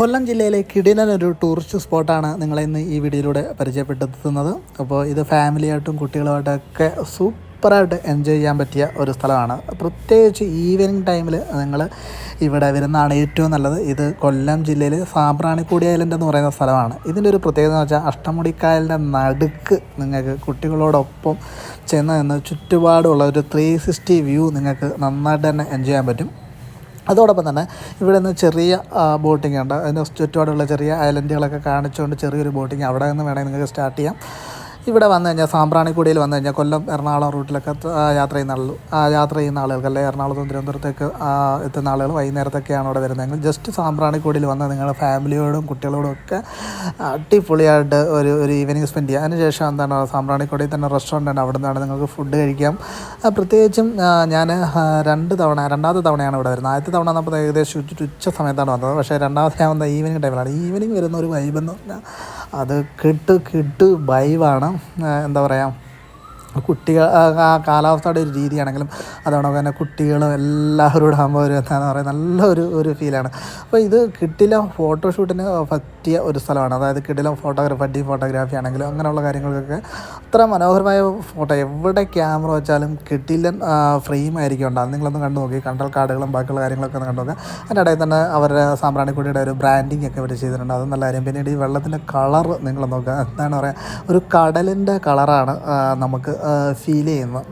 കൊല്ലം ജില്ലയിലെ കിടിലൻ ഒരു ടൂറിസ്റ്റ് സ്പോട്ടാണ് നിങ്ങളെ ഇന്ന് ഈ വീഡിയോയിലൂടെ പരിചയപ്പെടുത്തുന്നത്. അപ്പോൾ ഇത് ഫാമിലിയായിട്ടും കുട്ടികളുമായിട്ടൊക്കെ സൂപ്പറായിട്ട് എൻജോയ് ചെയ്യാൻ പറ്റിയ ഒരു സ്ഥലമാണ്. പ്രത്യേകിച്ച് ഈവനിങ് ടൈമിൽ നിങ്ങൾ ഇവിടെ വരുന്നതാണ് ഏറ്റവും നല്ലത്. ഇത് കൊല്ലം ജില്ലയിൽ സാമ്പ്രാണിക്കൂടി ഐലൻഡ് എന്ന് പറയുന്ന സ്ഥലമാണ്. ഇതിന്റെ ഒരു പ്രത്യേകത എന്ന് വെച്ചാൽ അഷ്ടമുടിക്കായലിന്റെ നടുക്ക് നിങ്ങൾക്ക് കുട്ടികളോടൊപ്പം ചെന്ന് നിന്ന് ചുറ്റുപാടുള്ള ഒരു ത്രീ സിക്സ്റ്റി വ്യൂ നിങ്ങൾക്ക് നന്നായിട്ട് തന്നെ എൻജോയ് ചെയ്യാൻ പറ്റും. അതോടൊപ്പം തന്നെ ഇവിടെ നിന്ന് ചെറിയ ബോട്ടിംഗ് ഉണ്ട്. അതിന് ചുറ്റുപാടുള്ള ചെറിയ ഐലൻഡുകളൊക്കെ കാണിച്ചുകൊണ്ട് ചെറിയൊരു ബോട്ടിംഗ് അവിടെ നിന്ന് വേണമെങ്കിൽ നിങ്ങൾക്ക് സ്റ്റാർട്ട് ചെയ്യാം. ഇവിടെ വന്നു കഴിഞ്ഞാൽ സാമ്പ്രാണിക്കുടിയിൽ വന്നു കഴിഞ്ഞാൽ കൊല്ലം എറണാകുളം റൂട്ടിലൊക്കെ യാത്ര ചെയ്യുന്ന ആളുകൾ യാത്ര ചെയ്യുന്ന ആളുകൾക്ക് അല്ലെങ്കിൽ എറണാകുളത്തും തിരുവനന്തപുരത്തേക്ക് എത്തുന്ന ആളുകൾ വൈകുന്നേരത്തൊക്കെയാണ് അവിടെ വരുന്നതെങ്കിൽ ജസ്റ്റ് സാമ്പ്രാണിക്കുടിയിൽ വന്ന് നിങ്ങളുടെ ഫാമിലിയോടും കുട്ടികളോടും ഒക്കെ അടിപൊളിയായിട്ട് ഒരു ഒരു ഈവനിങ് സ്പെൻഡ് ചെയ്യുക. അതിനുശേഷം എന്താണ് സാമ്പ്രാണിക്കുടിയിൽ തന്നെ റെസ്റ്റോറന്റ് ഉണ്ട്. അവിടെ നിന്നാണ് നിങ്ങൾക്ക് ഫുഡ് കഴിക്കാം. പ്രത്യേകിച്ചും ഞാൻ രണ്ട് തവണ രണ്ടാമത്തെ തവണയാണ് ഇവിടെ വരുന്നത്. ആദ്യത്തെ തവണ നമ്മൾ ഏകദേശം ഉച്ച സമയത്താണ് വന്നത്. പക്ഷേ രണ്ടാമത്തെ ആവുന്ന ഈവനിങ് ടൈമിലാണ് ഈവനിങ് വരുന്ന ഒരു വൈബെന്ന് പറഞ്ഞാൽ അത് കിട്ട് കിട്ട് ബൈവാണ് എന്താ പറയുക കുട്ടികൾ ആ കാലാവസ്ഥയുടെ ഒരു രീതിയാണെങ്കിലും അതോടൊപ്പം തന്നെ കുട്ടികളും എല്ലാവരോടും ആകുമ്പോൾ ഒരു പറയുക നല്ലൊരു ഒരു ഫീലാണ് അപ്പോൾ ഇത് കിട്ടില്ല ഫോട്ടോഷൂട്ടിന് പറ്റിയ ഒരു സ്ഥലമാണ്. അതായത് കിടിലം ഫോട്ടോഗ്രാഫി അടി ഫോട്ടോഗ്രാഫി ആണെങ്കിലും അങ്ങനെയുള്ള കാര്യങ്ങൾക്കൊക്കെ അത്ര മനോഹരമായ ഫോട്ടോ എവിടെ ക്യാമറ വെച്ചാലും കിടിലൻ ഫ്രെയിം ആയിരിക്കും ഉണ്ടാകും നിങ്ങളൊന്ന് കണ്ടു നോക്കി. കണ്ടൽ കാർഡുകളും ബാക്കിയുള്ള കാര്യങ്ങളൊക്കെ ഒന്ന് കണ്ടു നോക്കുക അതിന്റെ ഇടയിൽ തന്നെ അവരുടെ സാമ്പ്രാണിക്കുടിയുടെ ഒരു ബ്രാൻഡിങ് ഒക്കെ അവർ ചെയ്തിട്ടുണ്ട്. അത് നല്ല കാര്യം. പിന്നീട് ഈ വെള്ളത്തിന്റെ കളർ നിങ്ങൾ നോക്കുക. എന്താണ് പറയുക ഒരു കടലിന്റെ കളറാണ് നമുക്ക് ഫീൽ ചെയ്യുന്നത്.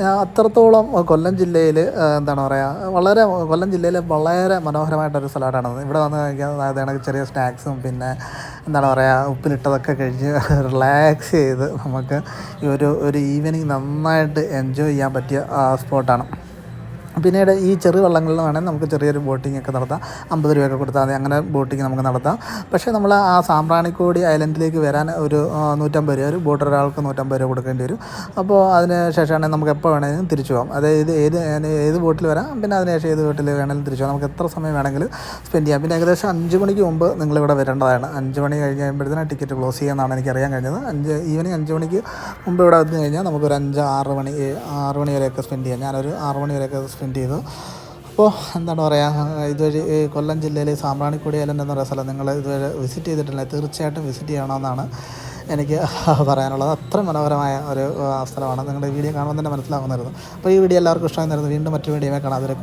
അത്രത്തോളം കൊല്ലം ജില്ലയിൽ എന്താണ് പറയുക വളരെ കൊല്ലം ജില്ലയിൽ വളരെ മനോഹരമായിട്ടൊരു സ്ഥലമായിട്ടാണ് ഇവിടെ വന്ന് കഴിക്കാൻ അതായത് ചെറിയ സ്നാക്സും പിന്നെ എന്താണ് പറയുക ഉപ്പിലിട്ടതൊക്കെ കഴിച്ച് റിലാക്സ് ചെയ്ത് നമുക്ക് ഈ ഒരു ഒരു ഈവനിങ് നന്നായിട്ട് എൻജോയ് ചെയ്യാൻ പറ്റിയ സ്പോട്ടാണ് പിന്നീട് ഈ ചെറു വള്ളങ്ങളിൽ വേണമെങ്കിൽ നമുക്ക് ചെറിയൊരു ബോട്ടിംഗ് ഒക്കെ നടത്താം. അമ്പത് രൂപയൊക്കെ കൊടുത്താൽ മതി. അങ്ങനെ ബോട്ടിംഗ് നമുക്ക് നടത്താം. പക്ഷേ നമ്മൾ ആ സാമ്പ്രാണിക്കോടി ഐലൻഡിലേക്ക് വരാൻ ഒരു നൂറ്റമ്പത് രൂപ ഒരു ബോട്ട് ഒരാൾക്ക് നൂറ്റമ്പത് രൂപ കൊടുക്കേണ്ടി വരും. അപ്പോൾ അതിന് ശേഷമാണെങ്കിൽ നമുക്ക് എപ്പോൾ വേണമെങ്കിലും തിരിച്ചു പോകാം. അതായത് ഏത് ഏത് ബോട്ടിൽ വരാം പിന്നെ അതിനുശേഷം ഏത് ബോട്ടിൽ വേണമെങ്കിലും തിരിച്ചു പോകാം. നമുക്ക് എത്ര സമയം വേണമെങ്കിലും സ്പെൻഡ് ചെയ്യാം. പിന്നെ ഏകദേശം അഞ്ച് മണിക്ക് മുമ്പ് നിങ്ങളിവിടെ വരേണ്ടതാണ്. അഞ്ച് മണി കഴിഞ്ഞ് കഴിയുമ്പോഴത്തേനും ടിക്കറ്റ് ക്ലോസ് ചെയ്യാമെന്നാണ് എനിക്ക് അറിയാൻ കഴിഞ്ഞത്. അഞ്ച് ഈവനിങ് അഞ്ച് മണിക്ക് മുമ്പ് ഇവിടെ വന്നു കഴിഞ്ഞാൽ നമുക്കൊരു അഞ്ച് ആറ് മണി ആറ് മണി വരെയൊക്കെ സ്പെൻഡ് ചെയ്യാം. ഞാനൊരു ആറ് മണി വരെയൊക്കെ സ്പെൻഡ് ചെയ്തു. അപ്പോൾ എന്താണ് പറയുക ഇതുവഴി കൊല്ലം ജില്ലയിലെ സാമ്പ്രാണിക്കുടി ഐലൻഡ് എന്ന് പറയുന്ന സ്ഥലം നിങ്ങൾ ഇതുവരെ വിസിറ്റ് ചെയ്തിട്ടില്ല. തീർച്ചയായിട്ടും വിസിറ്റ് ചെയ്യണമെന്നാണ് എനിക്ക് പറയാനുള്ളത്. അത്ര മനോഹരമായ ഒരു സ്ഥലമാണ്. നിങ്ങളുടെ വീഡിയോ കാണുമ്പോൾ തന്നെ മനസ്സിലാകുന്നതായിരുന്നു അപ്പോൾ ഈ വീഡിയോ എല്ലാവർക്കും ഇഷ്ടമായിരുന്നു വീണ്ടും മറ്റു വീഡിയോ കാണാം. അതുവരെ